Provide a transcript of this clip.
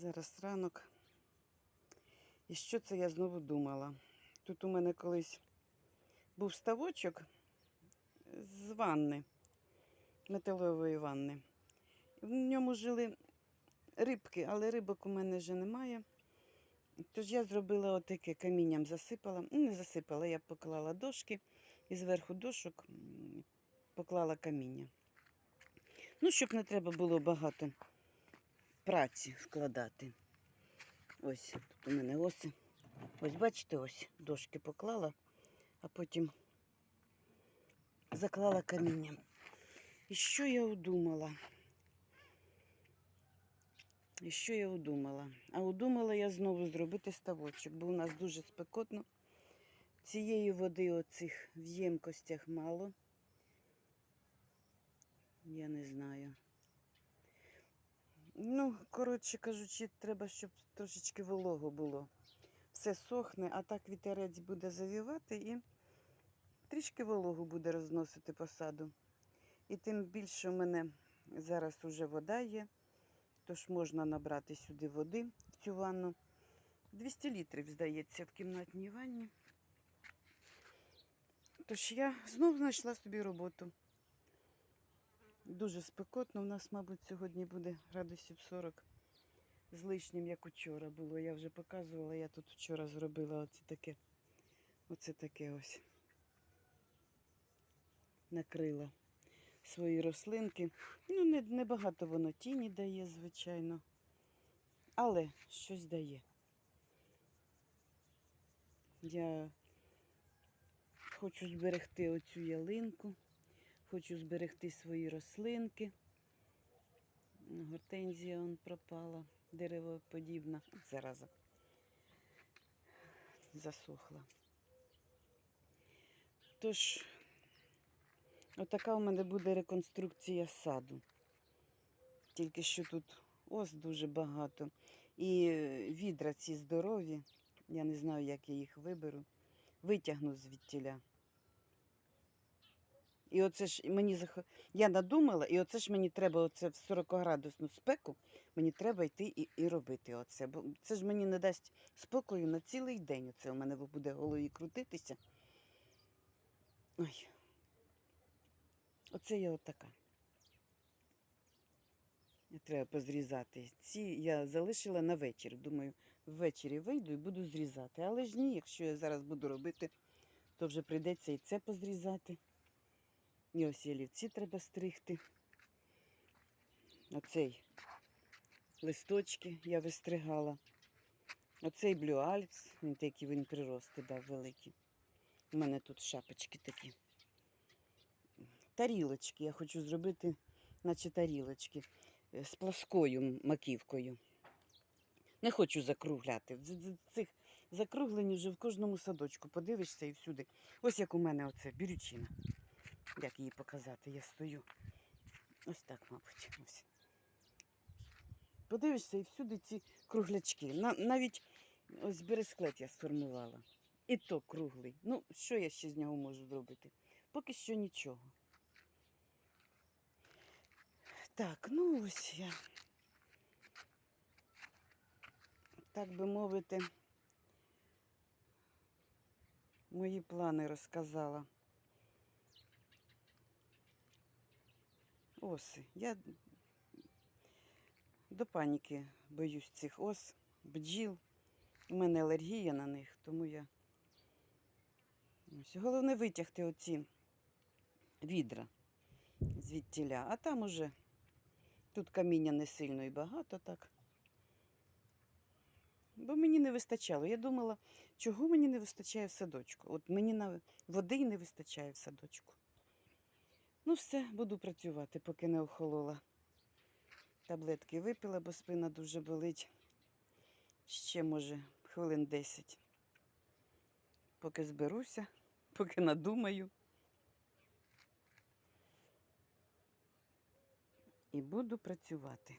Зараз ранок. І що це я знову думала? Тут у мене колись був ставочок з ванни, металової ванни. В ньому жили рибки, але рибок у мене вже немає. Тож я зробила отаке камінням засипала. Ну, не засипала, я поклала дошки і зверху дошок поклала каміння. Ну, щоб не треба було багато праці вкладати. Ось тут у мене оси. Ось бачите, ось дошки поклала, а потім заклала камінням. І що я удумала? І що я удумала? А удумала я знову зробити ставочок, бо у нас дуже спекотно. Цієї води оцих в ємкостях мало. Я не знаю. Ну, коротше кажучи, треба, щоб трошечки волого було. Все сохне, а так вітерець буде завівати і трішки вологу буде розносити по саду. І тим більше в мене зараз уже вода є, тож можна набрати сюди води в цю ванну. 200 літрів, здається, в кімнатній ванні. Тож я знову знайшла собі роботу. Дуже спекотно. У нас, мабуть, сьогодні буде градусів 40 з лишнім, як учора було. Я вже показувала, я тут вчора зробила оце таке, оце таке ось. Накрила свої рослинки. Ну, не, не воно тіні дає, звичайно. Але щось дає. Я хочу зберегти оцю ялинку. Хочу зберегти свої рослинки. Гортензія он пропала, деревоподібна. Зараза засохла. Тож, отака у мене буде реконструкція саду. Тільки що тут ос дуже багато. І відра ці здорові. Я не знаю, як я їх виберу. Витягну звідтіля. І оце ж мені зах... я надумала, і оце ж мені треба оце в 40-градусну спеку, мені треба йти і, і робити оце. Бо це ж мені не дасть спокою на цілий день. Оце у мене буде в голові крутитися. Ой. Оце я отака. Треба позрізати. Ці я залишила на вечір. Думаю, ввечері вийду і буду зрізати. Але ж ні, якщо я зараз буду робити, то вже прийдеться і це позрізати. І ось ялівці треба стригти. Оцей листочки я вистригала. Оцей Alps, він такий він прирости дав великий. У мене тут шапочки такі. Тарілочки. Я хочу зробити, наче тарілочки е, з плоскою маківкою. Не хочу закругляти. Цих закруглень вже в кожному садочку. Подивишся і всюди. Ось як у мене оце бірючина. Як її показати? Я стою. Ось так, мабуть. Ось. Подивишся і всюди ці круглячки. Навіть ось бересклет я сформувала. І то круглий. Ну, що я ще з нього можу зробити? Поки що нічого. Так, ну ось я. Так би мовити, мої плани розказала. Оси. Я до паніки боюсь цих ос, бджіл. У мене алергія на них, тому я. Ось. Головне витягти оці відра звідтіля, а там уже тут каміння не сильно і багато так. Бо мені не вистачало. Я думала, чого мені не вистачає в садочку. От мені на води не вистачає в садочку. Ну, все, буду працювати, поки не охолола. Таблетки випила, бо спина дуже болить. Ще, може, хвилин 10. Поки зберуся, поки надумаю. І буду працювати.